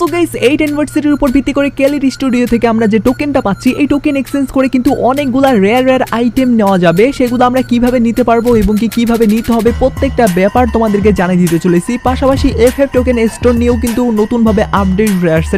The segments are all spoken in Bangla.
সো গাইস অ্যানিভার্সারির উপর ভিত্তি করে স্টুডিও থেকে আমরা যে টোকেনটা পাচ্ছি, এই টোকেন এক্সচেঞ্জ করে কিন্তু অনেকগুলা রেয়ার রেয়ার আইটেম নেওয়া যাবে। সেগুলো আমরা কীভাবে নিতে পারব এবং কি কীভাবে নিতে হবে প্রত্যেকটা ব্যাপার তোমাদেরকে জানিয়ে দিতে চলেছি। পাশাপাশি এফ এফ টোকেন স্টোর নিয়েও কিন্তু নতুনভাবে আপডেট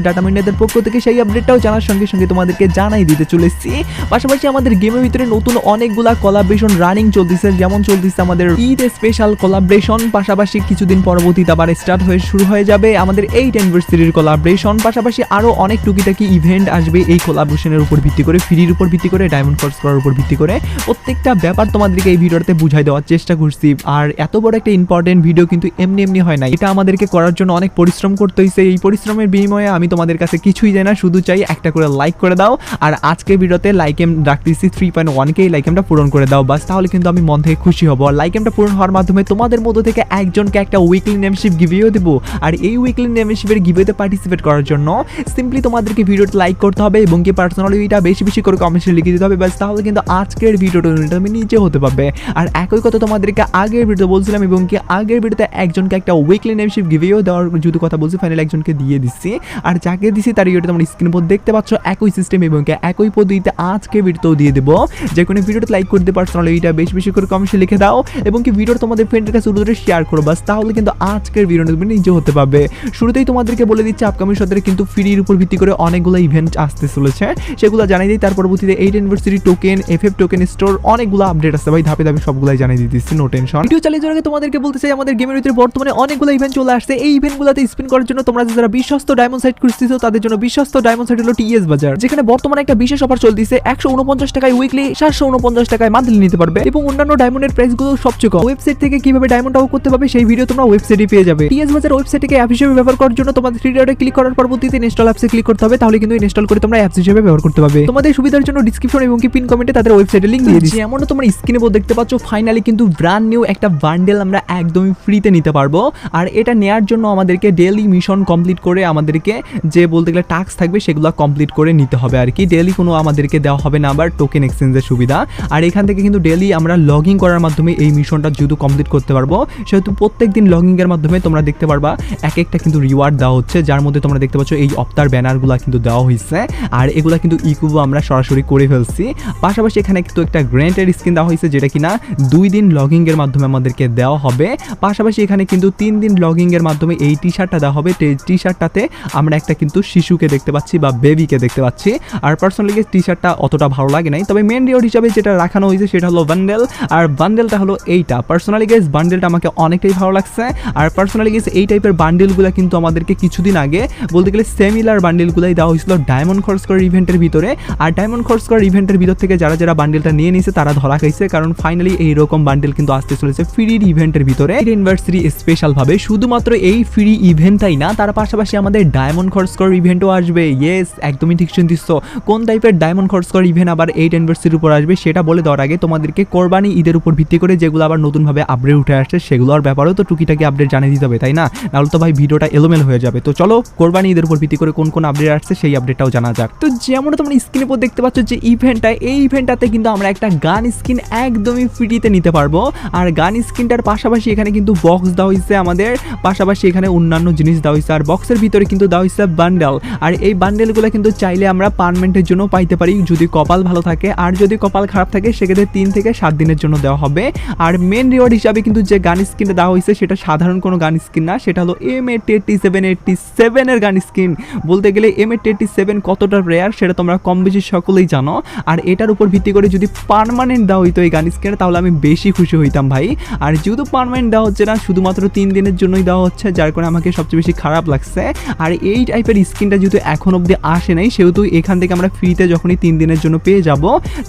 ডাটা পক্ষ থেকে সেই আপডেটটাও জানার সঙ্গে সঙ্গে তোমাদেরকে জানাই দিতে চলেছি। পাশাপাশি আমাদের গেমের ভিতরে নতুন অনেকগুলা কলাবরেশন রানিং চলতেছে, যেমন চলতেছে আমাদের ঈদ স্পেশাল কলাবরেশন পাশাপাশি কিছুদিন পরবর্তীতে আবার স্টার্ট হয়ে, শুরু হয়ে যাবে আমাদের এইট অ্যানিভার্সারির কলাবরেশন পাশাপাশি আরও অনেক টুকিটাকি ইভেন্ট আসবে এই কলাবরেশনের উপর ভিত্তি করে ফ্রির উপর ভিত্তি করে ডায়মন্ড কোর্স করার উপর ভিত্তি করে। প্রত্যেকটা ব্যাপার তোমাদেরকে এই ভিডিওতে বুঝাই দেওয়ার চেষ্টা করছি। আর এত বড় একটা ইম্পর্টেন্ট ভিডিও কিন্তু এমনি এমনি হয় না এটা আমাদেরকে করার জন্য অনেক পরিশ্রম করতে হয়েছে এই পরিশ্রমের বিনিময়ে আমি তোমাদের কাছে কিছুই জানি না, শুধু চাই একটা করে লাইক করে দাও। আর আজকে ভিডিওতে লাইক এম রাখতেছি থ্রি পয়েন্ট ওয়ানকে লাইক এমটা পূরণ করে দাও। বাস, তাহলে কিন্তু আমি মন থেকে খুশি হব। আর লাইক এমটা পূরণ হওয়ার মাধ্যমে তোমাদের মধ্যে থেকে একজনকে একটা উইকলি নেমশিপ গিভিও দেবো। আর এই উইকলি নেমশিপের গিভেতে পার্টিসিপেট করার জন্য। সিম্পলি তোমাদেরকে ভিডিওটা লাইক করতে হবে এবং কি পার্সোনালি এটা বেশি বেশি করে কমেন্টে লিখে দিতে হবে। বাস তাহলে কিন্তু আজকের ভিডিওটা তুমি নিজে হতে পারবে। আর একই কথা তোমাদেরকে আগের ভিডিও বলছিলাম এবং কি আগের ভিডিওতে একজনকে একটা উইকলি নেমশিপ গিভেও দেওয়ার যদি কথা বলছি ফাইনাল একজনকে দিয়ে দিচ্ছি। আর যাকে দিছি তার ভিডিওটা তোমরা স্ক্রিন উপর দেখতে পাচ্ছ, একই সিস্টেম এবং কি একই পদ্ধতিতে আজকে ভিডিওতেও দিয়ে দেবো। যে কোনো ভিডিওতে লাইক করতে পার্সোনালি এটা বেশি বেশি করে কমেন্টে লিখে দাও এবং কি ভিডিও তোমাদের ফ্রেন্ডের কাছে উড়ে শেয়ার করো। বাস তাহলে কিন্তু আজকের ভিডিওটা তুমি নিজে হতে পারবে। শুরুতেই তোমাদেরকে বলে দিচ্ছি আপকামিং সতেরো কিন্তু ফ্রির উপর ভিত্তি করে অনেকগুলো ইভেন্ট আসতে চলেছে। সেগুলো জানাই দিই। তার পরবর্তীতে eight university token F F token store অনেকগুলো আপডেট আছে ভাই, ধাপে ধাপে সবগুলাই জানিয়ে দিতেছি নো টেনশন ভিডিও চালিয়ে যাওয়ার আগে তোমাদেরকে বলতে চাই, আমাদের গেমের ভিতরে বর্তমানে অনেকগুলো ইভেন্ট চলে আসছে। এই ইভেন্টগুলোতে স্পিন করার জন্য তোমরা যারা বিশ্বস্ত ডায়মন্ড সাইট খুঁজতেছো, তাদের জন্য বিশ্বস্ত ডায়মন্ড সাইট হলো টিএস বাজার যেখানে বর্তমানে একটা বিশেষ অফার চলতেছে। একশো উনপঞ্চাশ টাকায় উইকলি সাতশো উনপঞ্চাশ টাকায় মান্থলি নিতে পারবে এবং অন্যান্য ডায়মন্ডের প্রাইসগুলো সবচেয়ে কম। ওয়েবসাইট থেকে কীভাবে ডায়মন্ড আউট করতে পারবে, সেই ভিডিও তোমরা ওয়েবসাইটে পেয়ে যাবে। টিএস বাজার ওয়েবসাইটকে অ্যাপ হিসেবে ব্যবহার করার জন্য তোমাদের থ্রি ডটে ক্লিক করার পরবর্তীতে ইনস্টল অ্যাপসে ক্লিক করতে হবে, তাহলে কিন্তু ইনস্টল করে তোমরা অ্যাপস হিসেবে ব্যবহার করতে পারবে। তোমাদের সুবিধার জন্য ডিসক্রিপশন এবং কি পিন কমেন্টে তাদের ওয়েবসাইটের লিংক দিয়ে দিচ্ছি। এমন তোমরা স্ক্রিনে দেখতে পাচ্ছ ফাইনালি কিন্তু ব্র্যান্ড নিউ একটা বান্ডেল আমরা একদমই ফ্রিতে নিতে পারব। আর এটা নেয়ার জন্য আমাদেরকে ডেলি মিশন কমপ্লিট করে আমাদেরকে যে বলতে গেলে টাস্ক থাকবে, সেগুলো কমপ্লিট করে নিতে হবে আর কি। ডেলি কোনো আমাদেরকে দেওয়া হবে না, আবার টোকেন এক্সচেঞ্জের সুবিধা। আর এখান থেকে কিন্তু ডেলি আমরা লগ ইন করার মাধ্যমে এই মিশনটা যেহেতু কমপ্লিট করতে পারব, সেহেতু প্রত্যেক দিন লগ ইনের মাধ্যমে তোমরা দেখতে পারবা, এক একটা কিন্তু রিওয়ার্ড দেওয়া হচ্ছে, যার মধ্যে তোমরা দেখতে পাচ্ছ, এই অপ্তার ব্যানারগুলো কিন্তু দেওয়া হয়েছে আর এগুলা কিন্তু ইকুবো আমরা সরাসরি করে ফেলছি। পাশাপাশি এখানে কিন্তু একটা গ্র্যান্টের স্কিন দেওয়া হয়েছে যেটা কিনা দুই দিন লগিং এর মাধ্যমে আমাদেরকে দেওয়া হবে। পাশাপাশি এখানে কিন্তু তিন দিন লগিং এর মাধ্যমে এই টি শার্টটা দেওয়া হবে। টি শার্টটাতে আমরা একটা কিন্তু শিশুকে দেখতে পাচ্ছি বা বেবিকে দেখতে পাচ্ছি। আর পার্সোনালি টি শার্টটা অতটা ভালো লাগে নাই। তবে মেন রিওড হিসাবে যেটা রাখানো হয়েছে সেটা হলো বান্ডেল আর বান্ডেলটা হলো এইটা। পার্সোনালি গেস বান্ডেলটা আমাকে অনেকটাই ভালো লাগছে। আর পার্সোনালি গেস এই টাইপের বান্ডেলগুলো কিন্তু আমাদেরকে কিছুদিন আগে বলতে গেলে সেমিলার বান্ডেলগুলাই দেওয়া হয়েছিল ডায়মন্ড খরচ করার ইভেন্টের ভিতরে। আর ডায়মন্ড খরচ করার ইভেন্টের ভিতর থেকে যারা যারা বান্ডেলটা নিয়ে নিয়েছে তারা ধরা খাইছে। কারণ ফাইনালি এইরকম বান্ডেল কিন্তু আসতে চলেছে ফ্রি ইভেন্টের ভিতরে। ইউনিভার্সিটি স্পেশাল ভাবে শুধুমাত্র এই ফ্রি ইভেন্টটাই না, তার পাশাপাশি আমাদের ডায়মন্ড খরচ করার ইভেন্টও আসবে। ইয়েস একদমই ঠিক শুনতিস কোন টাইপের ডায়মন্ড খরচ করার ইভেন্ট আবার এইট ইউনিভার্সিটির উপর আসবে, সেটা বলে দেওয়ার আগে তোমাদেরকে কোরবানি ঈদের উপর ভিত্তি করে যেগুলো আবার নতুনভাবে আপডেট উঠে আসছে, সেগুলোর ব্যাপারেও তো টুকিটাকি আপডেট জানিয়ে দিতে হবে, তাই না? নাহলে তো ভাই ভিডিওটা এলোমেল হয়ে যাবে। তো চলো কোরবানি ঈদের উপর ভিত্তি করে কোন কোন আপডেট আসছে সেই আপডেটটাও জানা যাক। তো যেমন তোমরা স্ক্রিনের উপর দেখতে পাচ্ছ যে ইভেন্টটা এই ইভেন্টটাতে কিন্তু আমরা একটা গান স্কিন একদমই ফ্রিতে নিতে পারব। আর গান স্কিনটার পাশাপাশি এখানে কিন্তু বক্স দেওয়া হয়েছে আমাদের। পাশাপাশি এখানে অন্যান্য জিনিস দেওয়া হয়েছে আর বক্সের ভিতরে কিন্তু দেওয়া হয়েছে বান্ডেল আর এই বান্ডেলগুলো কিন্তু চাইলে আমরা পারমেন্টের জন্য পাইতে পারি যদি কপাল ভালো থাকে। আর যদি কপাল খারাপ থাকে, সেক্ষেত্রে তিন থেকে সাত দিনের জন্য দেওয়া হবে। আর মেন রিওয়ার্ড হিসাবে কিন্তু যে গান স্কিনটা দেওয়া হয়েছে সেটা সাধারণ কোনো গান স্কিন না। সেটা হলো এম এ টেটি সেভেন এইটটি সেভেনের গান স্কিন। বলতে গেলে এম এ টেটি সেভেন কতটা রেয়ার সেটা তোমরা কম বেশি সকলেই জানো। আর এটার উপর ভিত্তি করে যদি পারমানেন্ট দেওয়া হইতো এই গান স্কিনে, তাহলে আমি বেশি খুশি হইতাম ভাই। আর যেহেতু পারমানেন্ট দেওয়া হচ্ছে না, শুধুমাত্র তিন দিনের জন্যই দেওয়া হচ্ছে, যার কারণে আমাকে সবচেয়ে বেশি খারাপ লাগছে। আর এই টাইপের স্কিনটা যেহেতু এখন অবধি আসে নাই, সেহেতু এখান থেকে আমরা ফ্রিতে যখনই তিন দিনের জন্য পেয়ে যাব,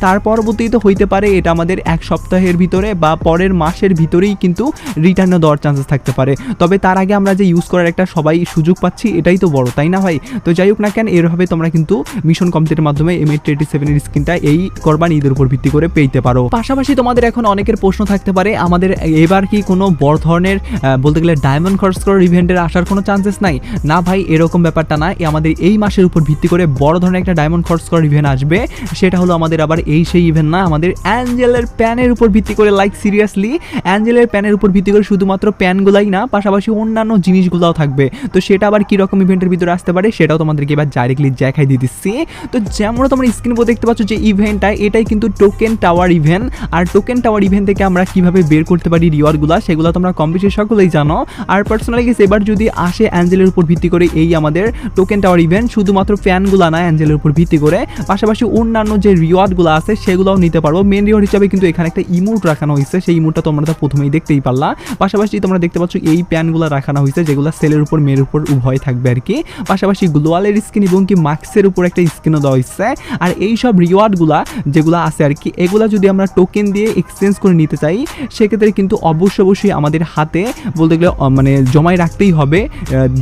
তার পরবর্তীতে হইতে পারে এটা আমাদের এক সপ্তাহের ভিতরে বা পরের মাসের ভিতরেই কিন্তু রিটার্নও দেওয়ার চান্সেস থাকতে পারে। তবে তার আগে আমরা যে ইউজ করার একটা সবাই সুযোগ পাচ্ছি এটাই তো বড়, তাই না ভাই? তো যাই হোক না কেন এরভাবে তোমরা কিন্তু মিশন কমপ্লিটের মাধ্যমে এম এইট এইটি সেভেনের স্ক্রিনটা এই করবান ঈদের উপর ভিত্তি করে পেতে পারো। পাশাপাশি তোমাদের এখন অনেকের প্রশ্ন থাকতে পারে, আমাদের এবার কি কোনো বড় ধরনের বলতে গেলে ডায়মন্ড খরচ করার ইভেন্টের আসার কোনো চান্সেস নাই? না ভাই, এরকম ব্যাপারটা না আমাদের এই মাসের উপর ভিত্তি করে বড় ধরনের একটা ডায়মন্ড খরচ করার ইভেন্ট আসবে। সেটা হলো আমাদের আবার এই সেই ইভেন্ট না, আমাদের অ্যাঞ্জেলের প্যানের উপর ভিত্তি করে লাইক সিরিয়াসলি অ্যাঞ্জেলের প্যানের উপর ভিত্তি করে শুধুমাত্র প্যানগুলাই না, পাশাপাশি অন্যান্য জিনিসগুলোও থাকবে। তো সেটা আবার কীরকম রকম ইভেন্টের ভিতরে আসতে পারে, সেটাও তোমাদেরকে এবার ডাইরেক্টলি দেখাই দিয়ে দিচ্ছি তো যেমন তোমরা স্ক্রিন উপর দেখতে পাচ্ছ যে ইভেন্টটা এটাই কিন্তু টোকেন টাওয়ার ইভেন্ট আর টোকেন টাওয়ার ইভেন্ট থেকে আমরা কীভাবে বের করতে পারি রিওয়ার্ডগুলো সেগুলো তোমরা কম বেশি সকলেই জানো। আর পার্সোনালি গেছে এবার যদি আসে অ্যাঞ্জেলের উপর ভিত্তি করে এই আমাদের টোকেন টাওয়ার ইভেন্ট শুধুমাত্র ফ্যানগুলো না অ্যাঞ্জেলের উপর ভিত্তি করে, পাশাপাশি অন্যান্য যে রিওয়ার্ডগুলো আছে, সেগুলোও নিতে পারব। মেন রিওয়ার্ড হিসাবে কিন্তু এখানে একটা ইমোট রাখানো হয়েছে, সেই ইমোটটা তোমরা তো প্রথমেই দেখতেই পারলা। পাশাপাশি তোমরা দেখতে পাচ্ছ এই প্যানগুলো রাখানো হয়েছে, যেগুলো সেলের উপর মেয়ের উপর উভয় থাকবে আর কি। পাশাপাশি গ্লোয়ালের স্কিন এবং কি মাস্কের উপর একটা স্কিনও দেওয়া হয়েছে আর এই সব রিওয়ার্ডগুলা যেগুলো আছে আর কি, এগুলা যদি আমরা টোকেন দিয়ে এক্সচেঞ্জ করে নিতে চাই, সেক্ষেত্রে কিন্তু অবশ্যই অবশ্যই আমাদের হাতে বলতে গেলে মানে জমায় রাখতেই হবে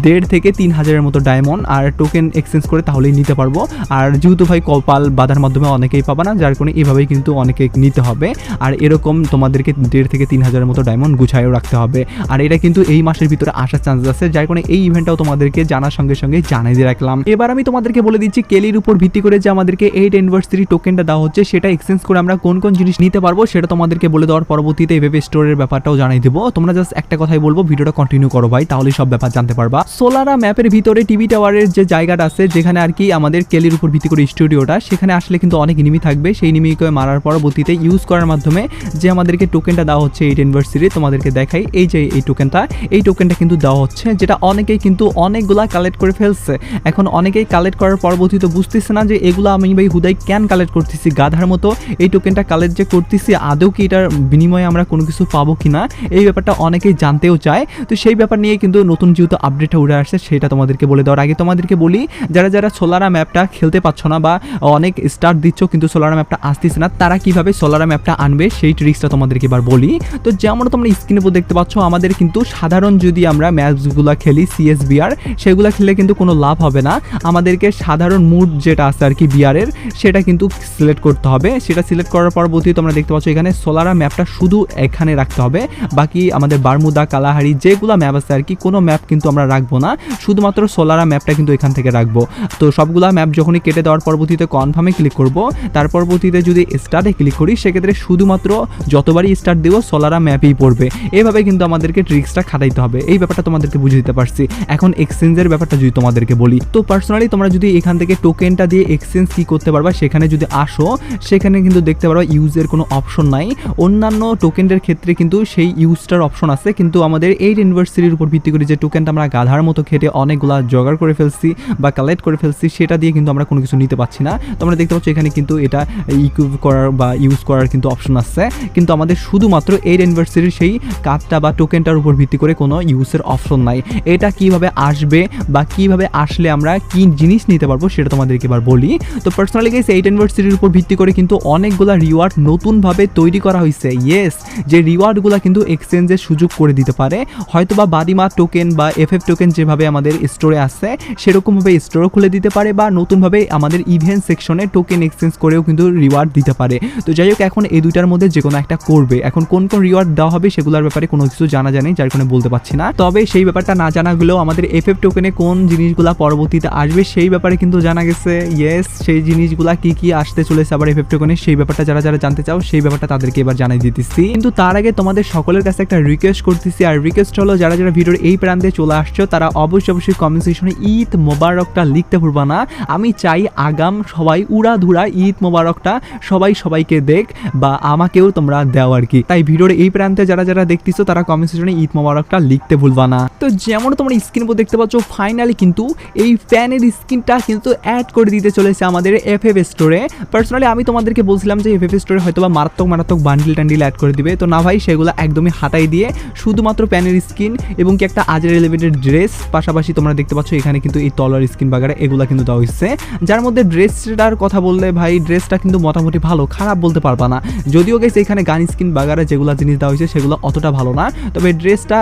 দেড় থেকে তিন হাজারের মতো ডায়মন্ড আর টোকেন এক্সচেঞ্জ করে তাহলেই নিতে পারব। আর যেহেতু ভাই কপাল বাধার মাধ্যমে অনেকেই পাবা না, যার কারণে এভাবেই কিন্তু অনেকে নিতে হবে। আর এরকম তোমাদেরকে দেড় থেকে তিন হাজারের মতো ডায়মন্ড গুছায়ও রাখতে হবে। আর এটা কিন্তু এই মাসের ভিতরে আসার চান্সেস আছে, যার কারণে এই ইভেন্টটাও তোমাদেরকে জানার সঙ্গে সঙ্গে জানাই দিয়ে রাখলাম। এবার আমি তোমাদেরকে বলে দিচ্ছি, কেলির উপর ভিত্তি করে যে আমাদেরকে এইট ইউনিভার্সিটি টোকেনটা দেওয়া হচ্ছে, সেটা এক্সচেঞ্জ করে আমরা কোন কোন জিনিস নিতে পারব, সেটা তোমাদেরকে বলে দেওয়ার পরবর্তীতে এভাবে স্টোরের ব্যাপারটাও জানাই দেবো। তোমরা জাস্ট একটা কথাই বলব, ভিডিওটা কন্টিনিউ করো ভাই তাহলে সব ব্যাপার জানতে পারবা। সোলারা ম্যাপের ভিতরে টিভি টাওয়ারের যে জায়গাটা আছে, যেখানে আর কি আমাদের কেলির উপর ভিত্তি করে স্টুডিওটা সেখানে আসলে কিন্তু অনেক ইনিমি থাকবে। সেই নিমিকে মারার পরবর্তীতে ইউজ করার মাধ্যমে যে আমাদেরকে টোকেনটা দেওয়া হচ্ছে এইট ইউনিভার্সিটি তোমাদেরকে দেখাই। এই যে এই টোকেনটা এই টোকেনটা কিন্তু দেওয়া হচ্ছে, যেটা অনেকেই কিন্তু অনেকগুলা কালেক্ট করে ফেলছে। এখন অনেকেই কালেক্ট করার পরবর্তীতে বুঝতেছে না যে এগুলো আমি ভাই হুদাই ক্যান কালেক্ট করতেছি? গাধার মতো এই টোকেনটা কালেক্ট যে করতেছি, আদৌ কি এটার বিনিময়ে আমরা কোনো কিছু পাবো কি না এই ব্যাপারটা অনেকেই জানতেও চায়। তো সেই ব্যাপার নিয়ে কিন্তু নতুন যেহেতু আপডেটটা উঠে আসছে, সেটা তোমাদেরকে বলে দেওয়ার আগে তোমাদেরকে বলি, যারা যারা সোলারা ম্যাপটা খেলতে পারছ না বা অনেক স্টার দিচ্ছ কিন্তু সোলারা ম্যাপটা আসতেছে না, তারা কীভাবে সোলারা ম্যাপটা আনবে? সেই ট্রিক্সটা তোমাদেরকে এবার বলি। তো যেমন তোমরা স্ক্রিনে উপর দেখতে পাচ্ছ, আমাদের কিন্তু সাধারণ যদি আমরা ম্যাপসগুলো খেলি সিএস বিআর সেগুলো খেলে কিন্তু কোনো লাভ হবে না। আমাদেরকে সাধারণ মুড যেটা আছে আর কি বিআরের সেটা কিন্তু সিলেক্ট করতে হবে। সেটা সিলেক্ট করার পরবর্তী তোমরা দেখতে পাচ্ছ এখানে সোলারা ম্যাপটা শুধু এখানে রাখতে হবে। বাকি আমাদের বারমুদা কালাহারি যেগুলো ম্যাপ আছে আর কি, কোনো ম্যাপ কিন্তু আমরা রাখব না। শুধুমাত্র সোলারা ম্যাপটা কিন্তু এখান থেকে রাখব। তো সবগুলা ম্যাপ যখনই কেটে দেওয়ার পরবর্তীতে কনফার্মে ক্লিক করব। তার পরবর্তীতে যদি স্টার্টে ক্লিক করি, সেক্ষেত্রে শুধুমাত্র যতবারই স্টার্ট দেবো সোলারা ম্যাপেই পড়বে। এভাবে কিন্তু আমাদেরকে ট্রিক্সটা খাটাইতে হবে। এই ব্যাপারটা তোমাদেরকে বুঝে দিতে পারছি। এখন এক্সচেঞ্জের ব্যাপারটা যদি তোমাদেরকে বলি, তো পার্সোনালি তোমরা যদি এখান থেকে টোকেনটা দিয়ে এক্সচেঞ্জ কি করতে পারবা, সেখানে যদি আসো, সেখানে কিন্তু দেখতে পারবা ইউজের কোনো অপশন নাই। অন্যান্য টোকেনের ক্ষেত্রে কিন্তু সেই ইউজটার অপশন আছে, কিন্তু আমাদের এই ইউনিভার্সিটির উপর ভিত্তি করে যে টোকেনটা আমরা গাধার মতো খেটে অনেকগুলা জোগাড় করে ফেলছি বা কালেক্ট করে ফেলছি, সেটা দিয়ে কিন্তু আমরা কোনো কিছু নিতে পারছি না। তোমরা দেখতে পাচ্ছ এখানে কিন্তু এটা ইকুইপ করার বা ইউজ করার কিন্তু অপশন আছে। কিন্তু আমাদের শুধুমাত্র এই ইউনিভার্সিটির সেই কার্ডটা বা টোকেনটার উপর ভিত্তি করে কোনো ইউজের অপশন নাই। এটা কীভাবে আসবে বা কীভাবে আসলে আমরা কী জিনিস নিতে পারব সেটা তোমাদেরকে এবার বলি। তো পার্সোনালি গেস এইট ইউনিভার্সিটির উপর ভিত্তি করে কিন্তু অনেকগুলা রিওয়ার্ড নতুনভাবে তৈরি করা হয়েছে ইয়েস যে রিওয়ার্ডগুলো কিন্তু এক্সচেঞ্জের সুযোগ করে দিতে পারে। হয়তো বা বাদিমা টোকেন বা এফ এফ টোকেন যেভাবে আমাদের স্টোরে আসছে সেরকমভাবে স্টোরও খুলে দিতে পারে বা নতুনভাবে আমাদের ইভেন্ট সেকশনে টোকেন এক্সচেঞ্জ করেও কিন্তু রিওয়ার্ড দিতে পারে। তো যাই হোক এখন এই দুইটার মধ্যে যে কোনো একটা করবে। এখন কোন কোন রিওয়ার্ড দেওয়া হবে সেগুলোর ব্যাপারে কোনো কিছু জানা জানি যার কারণে বলতে পারছি না। তবে সেই ব্যাপারটা না জানা গেলেও আমাদের এফ এফ টোকেনে কোন জিনিসগুলা পরবর্তীতে আসবে সেই ব্যাপারে কিন্তু জানা গেছে। ইয়েস সেই জিনিসগুলা কি কি আসতে চলেছে আবার এফ এফ টোকেনে সেই ব্যাপারটা যারা যারা জানতে চাও, সেই ব্যাপারটা তাদেরকে এবার জানাই দিতেছি। কিন্তু তার আগে তোমাদের সকলের কাছে একটা রিকোয়েস্ট করতেছি, আর রিকোয়েস্ট হলো যারা যারা ভিডিওর এই প্রান্তে চলে আসছো, তারা অবশ্যই অবশ্যই কমেন্ট সেকশনে ঈদ মোবারকটা লিখতে ভুলবা না। আমি চাই আগাম সবাই উড়া ধুরা ঈদ মোবারকটা সবাই সবাইকে দেখ বা আমাকেও তোমরা দাও আর কি। তাই ভিডিওর এই প্রান্তে যারা যারা দেখতেছো, তারা কমেন্ট সেকশনে ঈদ মোবারকটা লিখতে ভুলবা না। তো যেমন তোমরা স্ক্রিন উপর দেখতে পাচ্ছ ফাইনালি কিন্তু এই ফ্যানের স্ক্রিনটা কিন্তু অ্যাড করে দিতে চলেছে আমাদের এফ এফ স্টোরে পার্সোনালি আমি তোমাদেরকে বলছিলাম যে এফ এফ স্টোরে হয়তো বা মারাত্মক মারাত্মক বান্ডিল টান্ডিল অ্যাড করে দিবে। তো না ভাই, সেগুলো একদমই হাতাই দিয়ে শুধুমাত্র প্যানের স্কিন এবং কি একটা আজের এলিভেটেড ড্রেস পাশাপাশি তোমরা দেখতে পাচ্ছ এখানে কিন্তু এই তলার স্কিন বাগারে এগুলো কিন্তু দেওয়া হচ্ছে যার মধ্যে ড্রেসটার কথা বললে ভাই ড্রেসটা কিন্তু মোটামুটি ভালো, খারাপ বলতে পারবা না। যদিও গেছে এখানে গান স্কিন বাগারে যেগুলো জিনিস দেওয়া হয়েছে সেগুলো অতটা ভালো না। তবে ড্রেসটা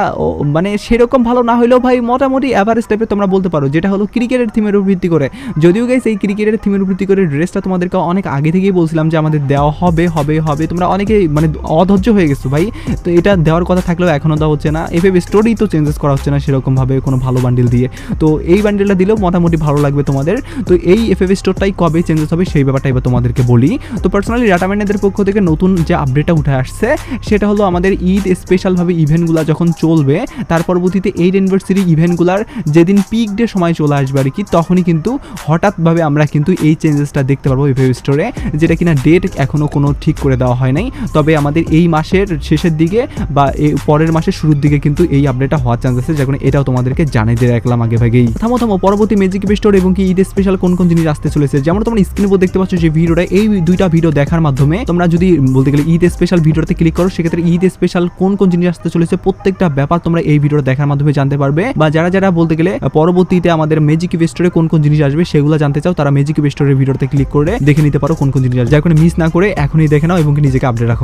মানে সেরকম ভালো না হলেও ভাই, মোটামুটি অ্যাভারেজ টাইপের তোমরা বলতে পারো, যেটা হলো ক্রিকেটের থিমের উপর ভিত্তি করে। যদিও গেছে এই ক্রিকেটের থিমের উপর ভিত্তি করে ড্রেসটা তোমাদেরকে অনেক আগে থেকেই বলছিলাম যে আমাদের দেওয়া হবে হবে হবে। তোমরা অনেকে মানে অধৈর্য হয়ে গেছো ভাই। তো এটা দেওয়ার কথা থাকলেও এখনও দেওয়া হচ্ছে না। এফ স্টোরি তো চেঞ্জেস করা হচ্ছে না সেরকমভাবে কোনো ভালো বান্ডিল দিয়ে। তো এই বান্ডিলটা দিলেও মোটামুটি ভালো লাগবে তোমাদের। তো এই এফ এফ স্টোরটাই কবে চেঞ্জেস হবে সেই ব্যাপারটা এবার তোমাদেরকে বলি। তো পার্সোনালি ডাটাম্যানেদের পক্ষ থেকে নতুন যে আপডেটটা উঠে আসছে, সেটা হলো আমাদের ঈদ স্পেশালভাবে ইভেন্টগুলো যখন চলবে, তার পরবর্তীতে এই ইউনিভার্সিটি ইভেন্টগুলার যেদিন পিক ডে সময় চলে আসবে আর কি, তখনই কিন্তু হঠাৎভাবে আমরা কিন্তু এই চেঞ্জেসটা দেখতে পারব ভেব স্টোরে যেটা কিনা ডেট এখনও কোনো ঠিক করে দেওয়া হয় নাই। তবে আমাদের এই মাসের শেষের দিকে বা পরের মাসের শুরুর দিকে কিন্তু এই আপডেটটা হওয়ার চান্স আছে। যখন এটাও তোমাদেরকে জানিয়ে দিয়ে রাখলাম আগে ভাগেই। থামো থামো, পরবর্তী ম্যাজিক স্টোর এবং কি ঈদের স্পেশাল কোন কোন জিনিস আসতে চলেছে? যেমন তোমরা স্ক্রিনের উপর দেখতে পাচ্ছ যে ভিডিওটা, এই দুইটা ভিডিও দেখার মাধ্যমে তোমরা যদি বলতে গেলে ঈদ স্পেশাল ভিডিওতে ক্লিক করো, সেক্ষেত্রে ঈদ স্পেশাল কোন কোন জিনিস আসতে চলেছে, প্রত্যেকটা ব্যাপার তোমরা এই ভিডিওটা দেখার মাধ্যমে জানতে পারবে। বা যারা যারা বলতে গেলে পরবর্তীতে আমাদের ম্যাজিক স্টোরে কোন কোন জিনিস আসবে সেগুলো জানতে চাও, তারা ম্যাজিক স্টোরের ভিডিওতে ক্লিক করে দেখে নিতে পারো কোন কোন জিনিস আসবে। যা মিস না করে এখনই দেখে নাও এবং নিজেকে আপডেট রাখো।